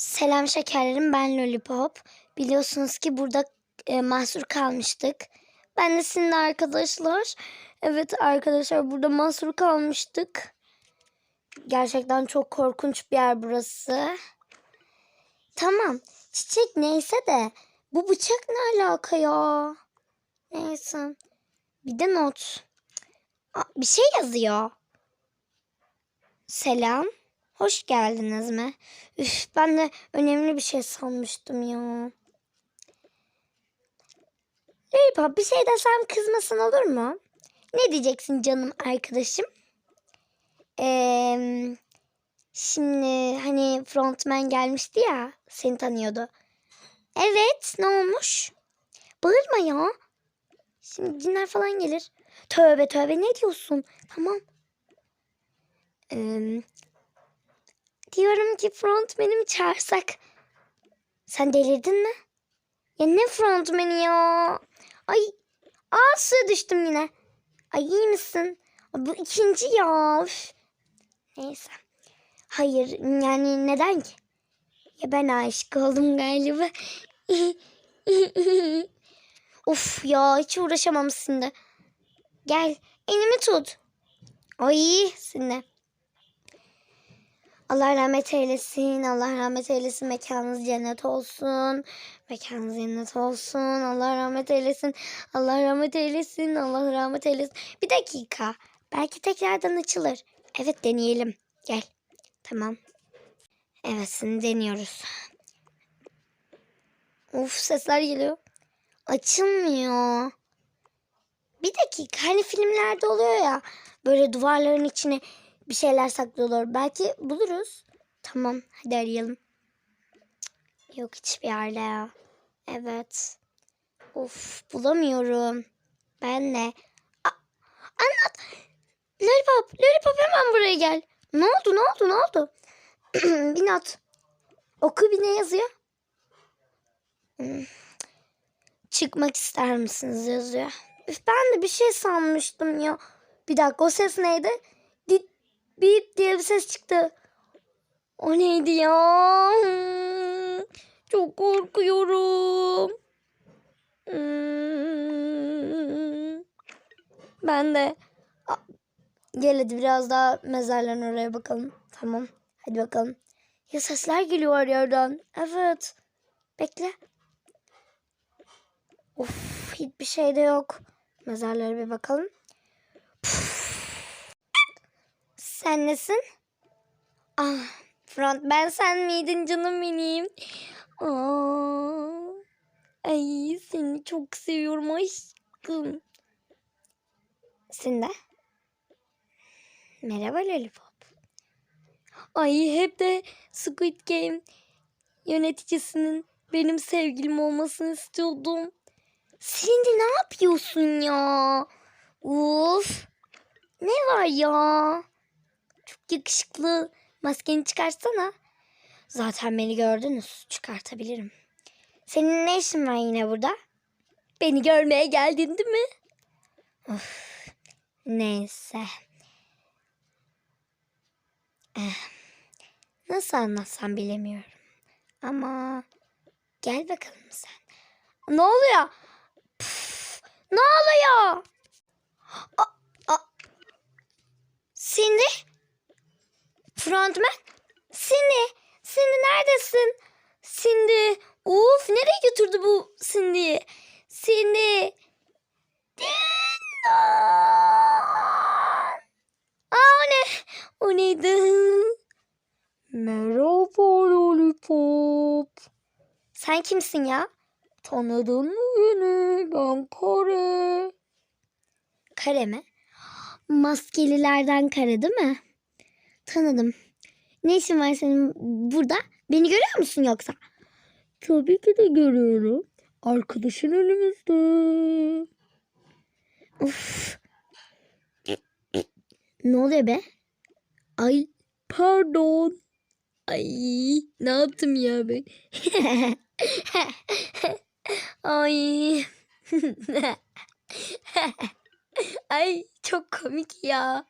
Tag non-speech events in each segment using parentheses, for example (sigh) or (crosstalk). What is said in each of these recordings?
Selam şekerlerim ben Lollipop. Biliyorsunuz ki burada e, mahsur kalmıştık. Ben de sizinle arkadaşlar. Evet arkadaşlar burada mahsur kalmıştık. Gerçekten çok korkunç bir yer burası. Tamam çiçek neyse de bu bıçak ne alaka ya? Neyse. Bir de not. Aa, bir şey yazıyor. Selam. Hoş geldiniz mi? Üf, ben de önemli bir şey sanmıştım ya. Lollipop bir şey desem kızmasın olur mu? Ne diyeceksin canım arkadaşım? Ee, şimdi hani frontman gelmişti ya seni tanıyordu. Evet ne olmuş? Bağırma ya. Şimdi cinler falan gelir. Tövbe tövbe ne diyorsun? Tamam. Ee, Diyorum ki frontmenimi çağırsak. Sen delirdin mi? Ya ne frontmeni ya? Ay, aa suya düştüm yine. Ay iyi misin? Bu ikinci ya. Üf. Neyse. Hayır yani neden ki? Ya ben aşık oldum galiba. (laughs) of ya hiç uğraşamam sizinle. Gel elimi tut. Ay sizinle. Allah rahmet eylesin. Allah rahmet eylesin. Mekanınız cennet olsun. Mekanınız cennet olsun. Allah rahmet eylesin. Allah rahmet eylesin. Allah rahmet eylesin. Bir dakika. Belki tekrardan açılır. Evet deneyelim. Gel. Tamam. Evet şimdi deniyoruz. Uf sesler geliyor. Açılmıyor. Bir dakika. Hani filmlerde oluyor ya. Böyle duvarların içine bir şeyler saklıyorlar. Belki buluruz. Tamam hadi arayalım. Yok hiçbir yerde ya. Evet. Of bulamıyorum. Ben. A- anlat. Lollipop, Lollipop hemen buraya gel. Ne oldu, ne oldu, ne oldu? (clears throat) bir not. Oku bir ne yazıyor? Hmm. Çıkmak ister misiniz yazıyor. Üf, ben de bir şey sanmıştım ya. Bir dakika o ses neydi? Bip diye bir ses çıktı. O neydi ya? Hmm, Çok korkuyorum. Hmm. Ben de. Gel hadi biraz daha mezarların oraya bakalım. Tamam. Hadi bakalım. Ya sesler geliyor her yerden. Evet. Bekle. Of hiçbir şey de yok. Mezarlara bir bakalım. Sen nesin? Ah, front ben sen miydin canım benim? Aa, ay seni çok seviyorum aşkım. Sen de? Merhaba Lollipop. Ay hep de Squid Game yöneticisinin benim sevgilim olmasını istiyordum. Şimdi ne yapıyorsun ya? Uf. Ne var ya? Çok yakışıklı. Maskeni çıkarsana. Zaten beni gördünüz. Çıkartabilirim. Senin ne işin var yine burada? Beni görmeye geldin değil mi? Of. Neyse. Eh, Nasıl anlatsam bilemiyorum. Ama gel bakalım sen. Ne oluyor? Püf, ne oluyor? A, a, Cindy? Frontman? Cindy? Cindy neredesin? Cindy. Uf nereye götürdü bu Cindy'yi? Cindy. Aa ne? O neydi? Merhaba Lollipop. Sen kimsin ya? Tanıdın mı beni? Ben Kare. Kare mi? Maskelilerden Kare değil mi? Tanıdım. Ne işin var senin burada? Beni görüyor musun yoksa? Tabii ki de görüyorum. Arkadaşın önümüzde. Uf. Ne oluyor be? Ay pardon. Ay ne yaptım ya ben? (laughs) Ay. (laughs) Ay çok komik ya.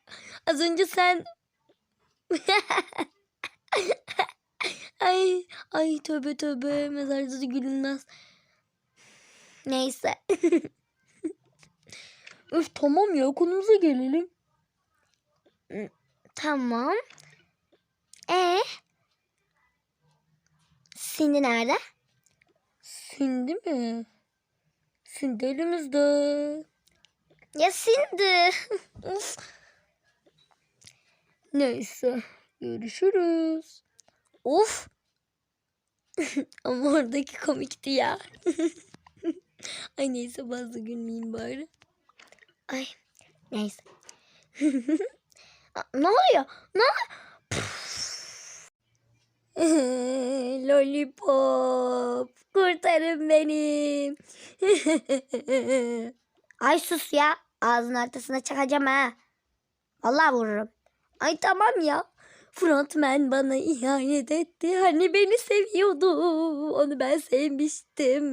Az önce sen (laughs) ay ay tövbe tövbe mezarda da gülünmez. Neyse. (laughs) Öf tamam ya konumuza gelelim. Tamam. E Sindi nerede? Sindi mi? Sindi elimizde. Ya Sindi. (laughs) Neyse. Görüşürüz. Of. (laughs) Ama oradaki komikti ya. (laughs) Ay neyse fazla gülmeyeyim bari. Ay neyse. (laughs) Ne oluyor? Ne? Lollipop. Kurtarın beni. Ay sus ya. Ağzın ortasına çakacağım ha. Vallahi vururum. Ay tamam ya. Frontman bana ihanet etti. Hani beni seviyordu. Onu ben sevmiştim.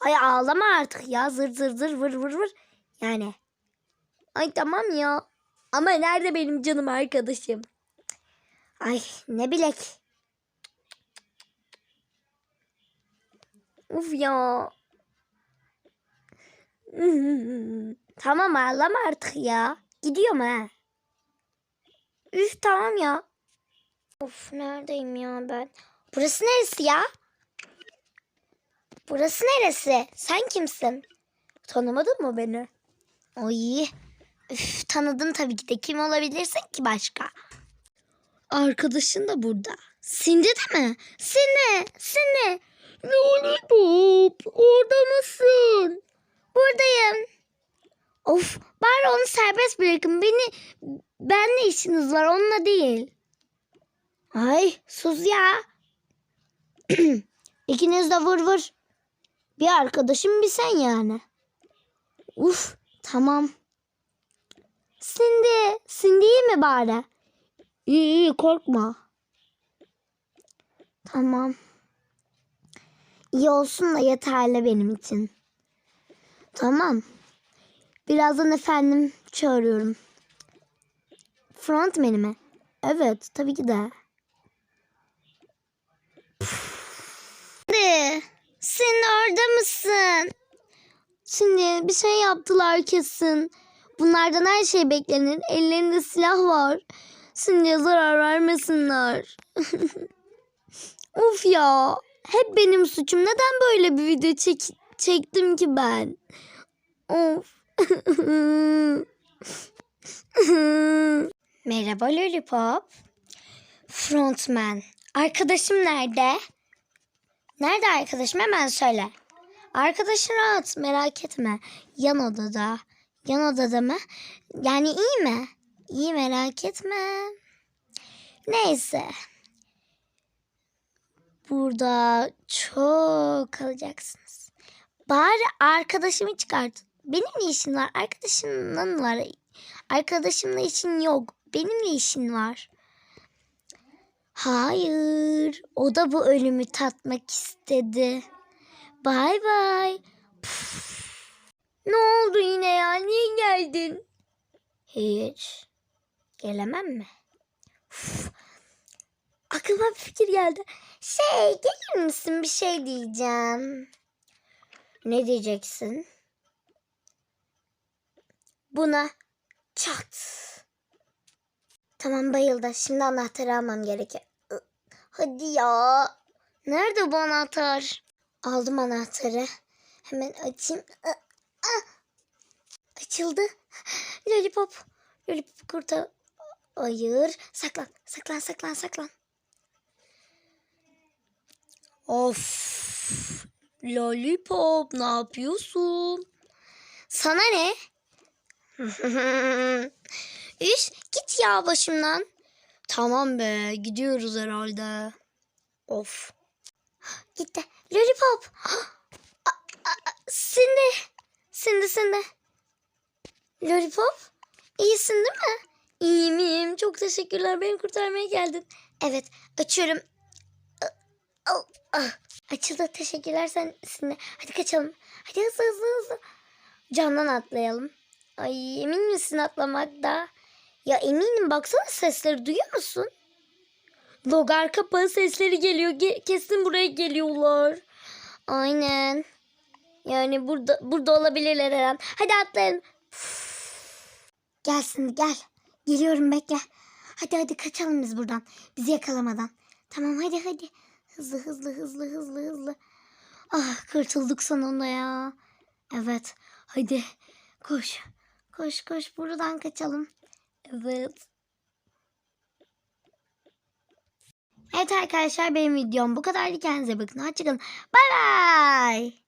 Ay ağlama artık ya. Zır zır zır vır vır vır. Yani. Ay tamam ya. Ama nerede benim canım arkadaşım? Ay ne bilek. Uf ya. (laughs) tamam ağlama artık ya. Gidiyorum ha. Üf tamam ya. Of neredeyim ya ben? Burası neresi ya? Burası neresi? Sen kimsin? Tanımadın mı beni? Ay. Üf tanıdın tabii ki de. Kim olabilirsin ki başka? Arkadaşın da burada. Sindi de mi? Sindi. Sindi. Lollipop. Orada mısın? Buradayım. Of bari onu serbest bırakın. Beni benle işiniz var onunla değil. Ay sus ya. (clears throat) İkiniz de vur vur. Bir arkadaşım bir sen yani. Uf tamam. Sindi iyi mi bari? İyi iyi korkma. Tamam. İyi olsun da yeterli benim için. Tamam. Birazdan efendim çağırıyorum. Frontman'i mi? Evet tabii ki de. Şimdi, sen orada mısın? Şimdi bir şey yaptılar kesin. Bunlardan her şey beklenir. Ellerinde silah var. Şimdi zarar vermesinler. (laughs) of ya. Hep benim suçum. Neden böyle bir video çek çektim ki ben? Of. (laughs) Merhaba Lollipop. Frontman. Arkadaşım nerede? Nerede arkadaşım hemen söyle. Arkadaşın rahat merak etme. Yan odada. Yan odada mı? Yani iyi mi? İyi merak etme. Neyse. Burada çok kalacaksınız. Bari arkadaşımı çıkart. Benimle işin var. Arkadaşımla var. Arkadaşımla işin yok. Benimle işin var. Hayır. O da bu ölümü tatmak istedi. Bay bay. Ne oldu yine ya? Niye geldin? Hiç. Gelemem mi? Uf. Aklıma bir fikir geldi. Şey gelir misin bir şey diyeceğim. Ne diyeceksin? Buna çat. Tamam bayıldı. Şimdi anahtarı almam gerekiyor. Hadi ya. Nerede bu anahtar? Aldım anahtarı. Hemen açayım. Ah. Açıldı. Lollipop. Lollipop kurtar. Hayır. Saklan. Saklan saklan saklan. Of. Lollipop ne yapıyorsun? Sana ne? (laughs) Üş git ya başımdan. Tamam be gidiyoruz herhalde. Of. Gitti. Lollipop. (gasps) Sindi. Sindi sindi. Lollipop. İyisin değil mi? İyiyim iyiyim. Çok teşekkürler. Beni kurtarmaya geldin. Evet açıyorum. Açıldı. Teşekkürler sen Sindi. Hadi kaçalım. Hadi hızlı hızlı hızlı. Camdan atlayalım. Ay emin misin atlamakta? Ya eminim baksana sesleri duyuyor musun? Logar kapağı sesleri geliyor. Ge- kesin buraya geliyorlar. Aynen. Yani burada burada olabilirler her. Hadi atlayın. Gelsin gel. Geliyorum bekle. Hadi hadi kaçalım biz buradan. Bizi yakalamadan. Tamam hadi hadi. Hızlı hızlı hızlı hızlı hızlı. Ah kurtulduk sonunda ya. Evet. Hadi koş. Koş koş buradan kaçalım. Evet. Evet arkadaşlar benim videom bu kadardı. Kendinize bakın. Hoşçakalın. Bay bay.